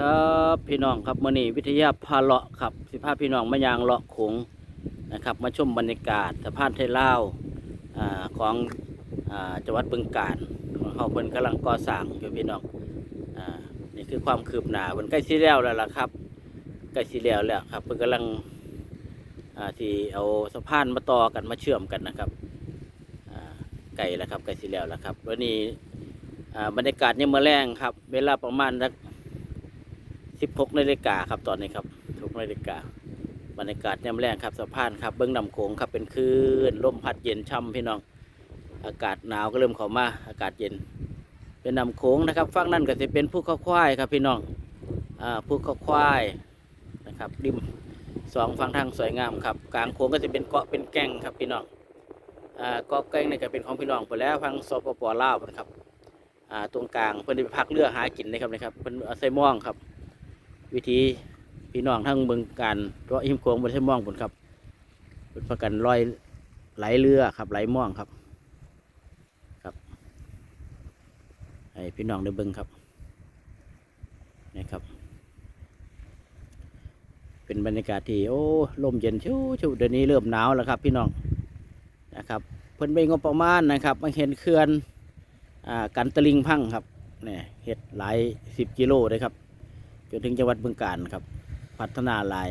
ครับพี่น้องครับมื่อนี้วิทยาพาเลาะครับสิพาพี่น้องมายางเลาะขงนะครับ มาชมบรรยากาศสะพานไทยลาวอ่ของอจังหวัดบึงกาฬของเขาเพิ่นกำลังก่อสร้างอยู่พี่น้องอนี่คือความคืบหน้าเพิ่นใกล้สิแล้วแล้วล่ะครับใกล้สิแล้วแล้วครับเพิ่นกำลังที่เอาสะพานมาต่อกันมาเชื่อมกันนะครับไก่แล้วครับใกล้สิแล้วแล้วครับวันนี้อ่บรรยากาศเนี่ยามมื่อแรงครับ เวลาประมาณสัก 16นาฬิกาครับตอนนี้ครับทุกนาฬิกาบรรยากาศยามแรงครับสะพานครับเบื้องนำโขงครับเป็นคลื่นลมพัดเย็นช่ำพี่น้อง อากาศหนาวก็เริ่มเข้ามาอากาศเย็น เป็นนำโขงนะครับฝั่งนั้นก็จะเป็นภูเขาควายครับพี่น้องอ่าภูเขาควายนะครับริมสองฝั่งทางสวยงามครับกลางโขงก็จะเป็นเกาะเป็นแก่งครับพี่น้องอ่าเกาะแก่งนี่ก็เป็นของพี่น้องไปแล้วฟังสปปลาวนะครับอ่าตรงกลางเพิ่นไปพักเรือหากินนะครับนะครับเพิ่อาศัยม่องครับ วิธีพี่น้องทั้งเมืองการเพราะหิมโขงบนใช้ม่องผลครับเป็นประกันลอยไหลเรือครับไหลม่องครับ ครับให้พี่น้องได้เบิ่งครับนะครับ เป็นบรรยากาศที่โอ้ลมเย็นชิวชิวเดี๋ยวนี้เริ่มหนาวแล้วครับ พี่น้องนะครับ เพิ่นไปงบประมาณนะครับมาเห็นเขื่อนอ่ากันตะลิงพังครับเนี่ยเห็ดหลายสิบกิโลเลยครับ จนถึงจังหวัดบึงกาฬครับ พัฒนาลาย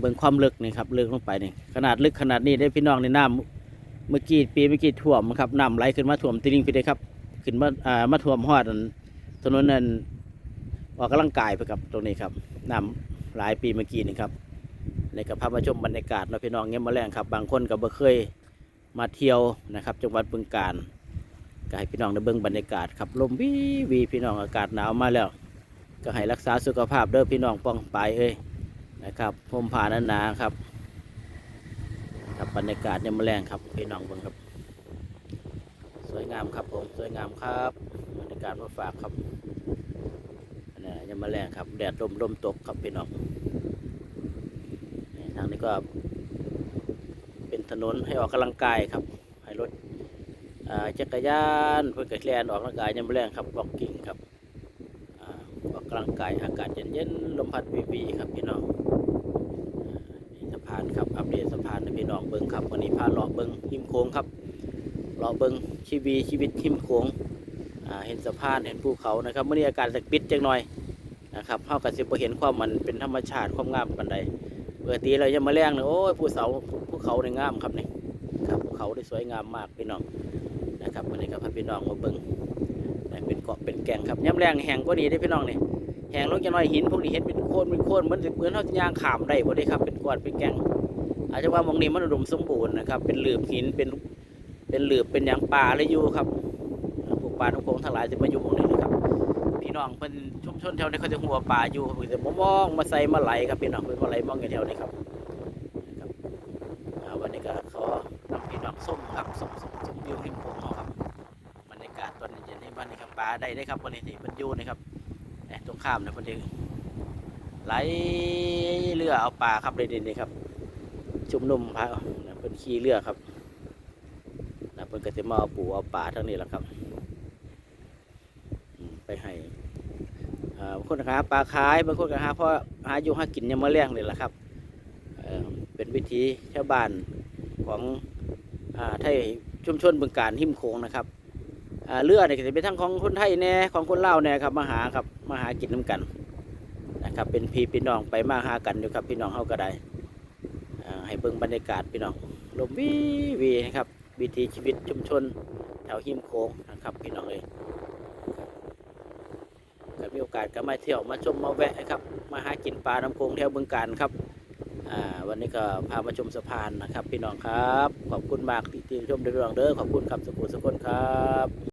เบิ่งความลึกนี่ครับลึกลงไปนี่ขนาดลึกขนาดนี้ได้พี่น้องในน้ำเมื่อกี้ปีเมื่อกี้ท่วมครับน้ำไหลขึ้นมาท่วมตลิ่งไปเลยครับ ขึ้นมาอ่ามาท่วมฮอดอันถนนนั้นออกกำลังกายไปกับตรงนี้ครับน้ำหลายปีเมื่อกี้นี่ครับในกับพามาชมบรรยากาศเนาพี่น้องเงี้ยมาแรงครับ บางคนก็บ่เคยมาเที่ยวนะครับจังหวัดบึงกาฬก็ให้พี่น้องได้เบิ่งบรรยากาศครับลมวีวีพี่น้องอากาศหนาวมาแล้ว ก็ให้รักษาสุขภาพเด้อพี่น้องป้องไปเอ้ยนะครับผมผ่านานาครับกับบรรยากาศเนี่ยามมาแรงครับพี่น้องเบิ่งครับ สวยงามครับผมสวยงามครับบรรยากาศมาฝากครับอันนี้ยังมาแรงครับแดดลมลมตกครับพี่น้องนี่ทางนี้ก็ เป็นถนนให้ออกกำลังกายครับ ให้รถจักรยานเพื่อนกระแลนออกกำลังกายยังมาแรงครับบอกกิ่งครับำลังกายอากาศเย็นๆลมพัดวีวีครับพี่น้องสะพานครับอัปเดตสะพานให้พี่น้องเบิ้งครับวันนี้พาเลาะเบิ้งหิมโค้งครับเลาะเบิ้งชีวีชีวิตหิมโค้งเห็นสะพานเห็นภูเขานะครับเมื่อนี้อากาศจะปิดจังหน่อยนะครับเท่ากับสิบเห็นความมันเป็นธรรมชาติความงามกันใดปกติเราจะมาแรงเนี่ยโอ้ยภูเสาภูเขาในงามครับนี่ครับภูเขาได้สวยงามมากพี่น้องนะครับวันนี้ก็พาพี่น้องมาเบิ้งเป็นเกาะเป็นแก่งครับย้ำแรงแห้งก็ดีได้พี่น้องนี่ แหงลงจะน้อยหินพวกนี้เห็นเป็นโคนเป็นโคนเหมือนเหมือนเขาจะย่างขามได้พอดีครับ เป็นก้อนเป็นแกงอาจจะว่ามองนี้มันอุดมสมบูรณ์นะครับ เป็นหลืบหินเป็นเป็นหลืบเป็นอย่างป่าเลยอยู่ครับพวกปลาทุกโขงทั้งหลายจะมาอยู่หมองนี้นะครับพี่น้องเพิ่นชุมชนแถวนี้เขาจะหัวป่าอยู่เพิ่นจะมองมาใส่มาไหลครับพี่น้องเป็นมาไหลมองอยู่แถวนี้ครับนะครับอ่าวันนี้ก็ขอนำพี่น้องส้มครับส้มส้มส้มวิวริมโขงครับบรรยากาศตอนเย็นในบ้านนี่ครับปลาได้ได้ครับวันนี้ที่เพันอยูนะครับ แหม่ตรงข้ามนะเพันที่ไหลเรือเอาปลาครับเลยนี่ครับ ชุมนุมพระนะเพิ่นขี่เรือครับนะเพิ่นก็จะมาเอาปูเอาปลาทั้งนี้แหละครับ ไปให้บางคนหาปลาขายบางคนก็หาเพราะหาอยู่หากินยังมาเลี้ยงนี่แหละครับเป็นวิธีชาวบ้านของอไทยชุมชนบึงการหิมโขงนะครับ เรือเนี่ยก็จะเป็นทั้งของคนไทยแน่ของคนลาวแน่ครับมาหาครับมาหากินน้ำกันนะครับเป็นพี่พี่น้องไปมาหากันอยู่ครับพี่น้องเฮาก็ได้อ่าให้เบิ่งบรรยากาศพี่น้องลมวีวีนะครับวิถีชีวิตชุมชนแถวหิมโขงนะครับพี่น้องเอ้ยก็มีโอกาสก็มาเที่ยวมาชมมาแวะนะครับมาหากินปลาน้ำโขงแถวบึงการครับวันนี้ก็พามาชมสะพานนะครับ พี่น้องครับ ขอบคุณมากที่ติดชมด้วยเรื่องเด้อขอบคุณครับสกุลสกุลครับ